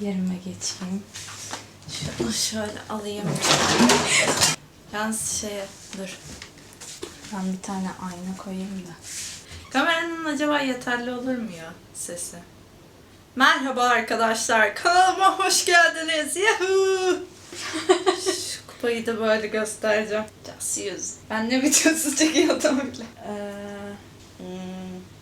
yerime geçeyim. Şunu şöyle alayım. Yalnız şeye dur. Ben bir tane ayna koyayım da. Kameranın acaba yeterli olur mu ya sesi? Merhaba arkadaşlar. Kanalıma hoş geldiniz. Yahoo! Şu kupayı da böyle göstereceğim. Just use. Ben ne videosu çekiyordum bile. Ee, hmm.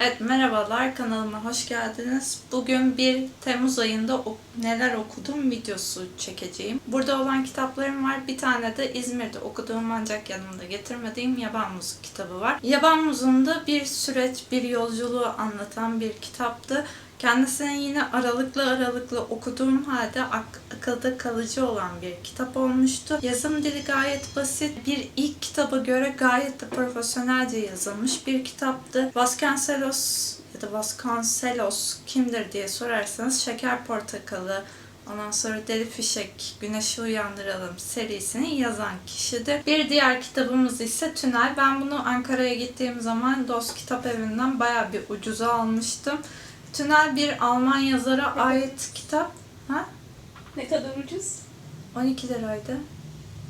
Evet merhabalar kanalıma hoş geldiniz. Bugün bir Temmuz ayında neler okudum videosu çekeceğim. Burada olan kitaplarım var. Bir tane de İzmir'de okuduğum ancak yanımda getirmediğim Yaban Muzu kitabı var. Yaban Muzu'nda bir süreç, bir yolculuğu anlatan bir kitaptı. Kendisini yine aralıklı aralıklı okuduğum halde ak- akılda kalıcı olan bir kitap olmuştu. Yazım dili gayet basit. Bir ilk kitaba göre gayet de profesyonelce yazılmış bir kitaptı. Vasconcelos ya da Vasconcelos kimdir diye sorarsanız Şeker Portakalı, Ondan sonra Deli Fişek, Güneşi Uyandıralım serisini yazan kişidir. Bir diğer kitabımız ise Tünel. Ben bunu Ankara'ya gittiğim zaman Dost Kitap Evi'nden bayağı bir ucuza almıştım. Tünel bir Alman yazara ait kitap. Ha? Ne kadar ucuz? 12 liraydı.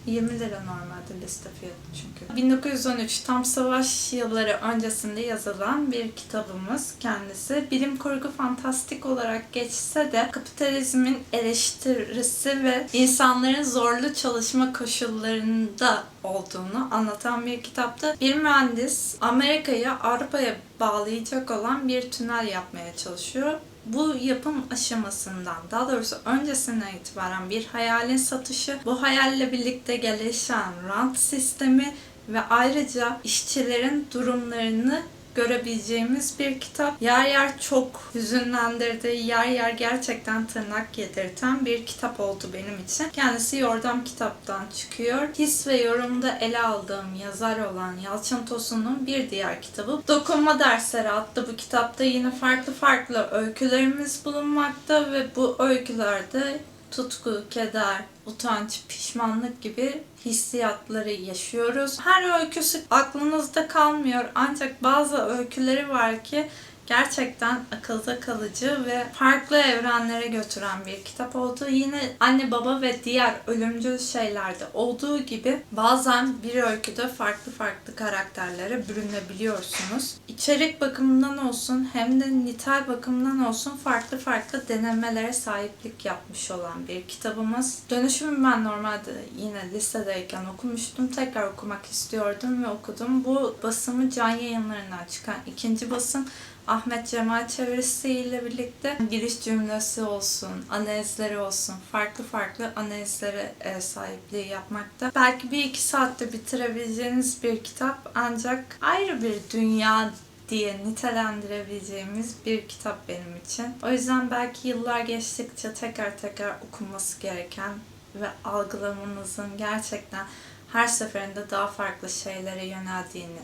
20 lira normalde liste fiyatı çünkü. 1913 tam savaş yılları öncesinde yazılan bir kitabımız kendisi. Bilim kurgu fantastik olarak geçse de kapitalizmin eleştirisi ve insanların zorlu çalışma koşullarında olduğunu anlatan bir kitaptı. Bir mühendis Amerika'yı Avrupa'ya bağlayacak olan bir tünel yapmaya çalışıyor bu yapım aşamasından daha doğrusu öncesinden itibaren bir hayalin satışı, bu hayalle birlikte gelişen rant sistemi ve ayrıca işçilerin durumlarını görebileceğimiz bir kitap. Yer yer çok hüzünlendirdi, yer yer gerçekten tırnak yedirten bir kitap oldu benim için. Kendisi Yordam kitaptan çıkıyor. His ve yorumda ele aldığım yazar olan Yalçın Tosun'un bir diğer kitabı. Dokunma Dersleri adlı bu kitapta yine farklı farklı öykülerimiz bulunmakta ve bu öykülerde tutku, keder, utanç, pişmanlık gibi hissiyatları yaşıyoruz. Her öyküsü aklınızda kalmıyor ancak bazı öyküleri var ki gerçekten akılda kalıcı ve farklı evrenlere götüren bir kitap oldu. Yine anne baba ve diğer ölümcül şeylerde olduğu gibi bazen bir öyküde farklı farklı karakterlere bürünebiliyorsunuz. İçerik bakımından olsun hem de nitel bakımından olsun farklı farklı denemelere sahiplik yapmış olan bir kitabımız. Dönüşümü ben normalde yine lisedeyken okumuştum. Tekrar okumak istiyordum ve okudum. Bu basımı can yayınlarından çıkan ikinci basım. Ahmet Cemal çevirisiyle birlikte giriş cümlesi olsun, analizleri olsun, farklı farklı analizlere e, sahipliği yapmakta. Belki bir iki saatte bitirebileceğiniz bir kitap ancak ayrı bir dünya diye nitelendirebileceğimiz bir kitap benim için. O yüzden belki yıllar geçtikçe tekrar tekrar okunması gereken ve algılamanızın gerçekten her seferinde daha farklı şeylere yöneldiğini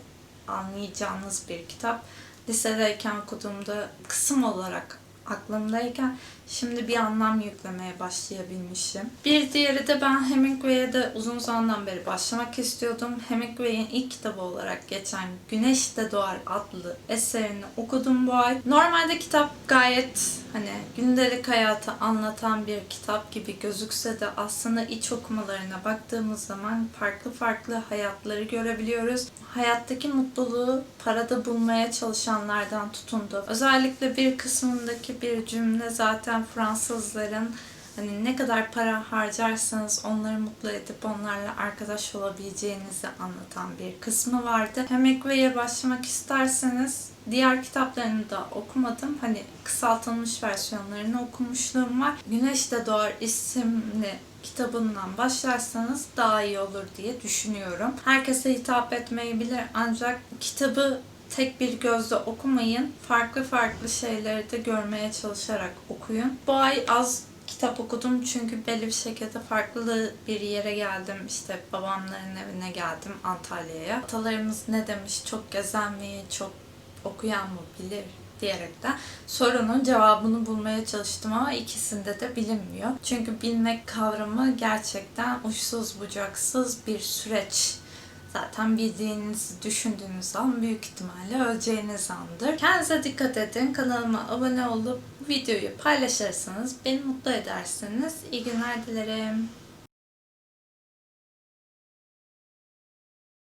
anlayacağınız bir kitap lisedeyken okuduğumda kısım olarak aklımdayken şimdi bir anlam yüklemeye başlayabilmişim. Bir diğeri de ben Hemingway'e de uzun zamandan beri başlamak istiyordum. Hemingway'in ilk kitabı olarak geçen Güneş de Doğar adlı eserini okudum bu ay. Normalde kitap gayet hani gündelik hayatı anlatan bir kitap gibi gözükse de aslında iç okumalarına baktığımız zaman farklı farklı hayatları görebiliyoruz. Hayattaki mutluluğu parada bulmaya çalışanlardan tutundu. Özellikle bir kısmındaki bir cümle zaten Fransızların hani ne kadar para harcarsanız onları mutlu edip onlarla arkadaş olabileceğinizi anlatan bir kısmı vardı. Hemingway'e başlamak isterseniz diğer kitaplarını da okumadım. Hani kısaltılmış versiyonlarını okumuşluğum var. Güneş de Doğar isimli kitabından başlarsanız daha iyi olur diye düşünüyorum. Herkese hitap etmeyebilir ancak kitabı tek bir gözle okumayın. Farklı farklı şeyleri de görmeye çalışarak okuyun. Bu ay az kitap okudum çünkü belli bir şekilde farklı bir yere geldim. İşte babamların evine geldim Antalya'ya. Atalarımız ne demiş çok gezen mi, çok okuyan mı bilir diyerekten sorunun cevabını bulmaya çalıştım ama ikisinde de bilinmiyor. Çünkü bilmek kavramı gerçekten uçsuz bucaksız bir süreç. Zaten bildiğinizi düşündüğünüz an büyük ihtimalle öleceğiniz andır. Kendinize dikkat edin. Kanalıma abone olup videoyu paylaşırsanız beni mutlu edersiniz. İyi günler dilerim.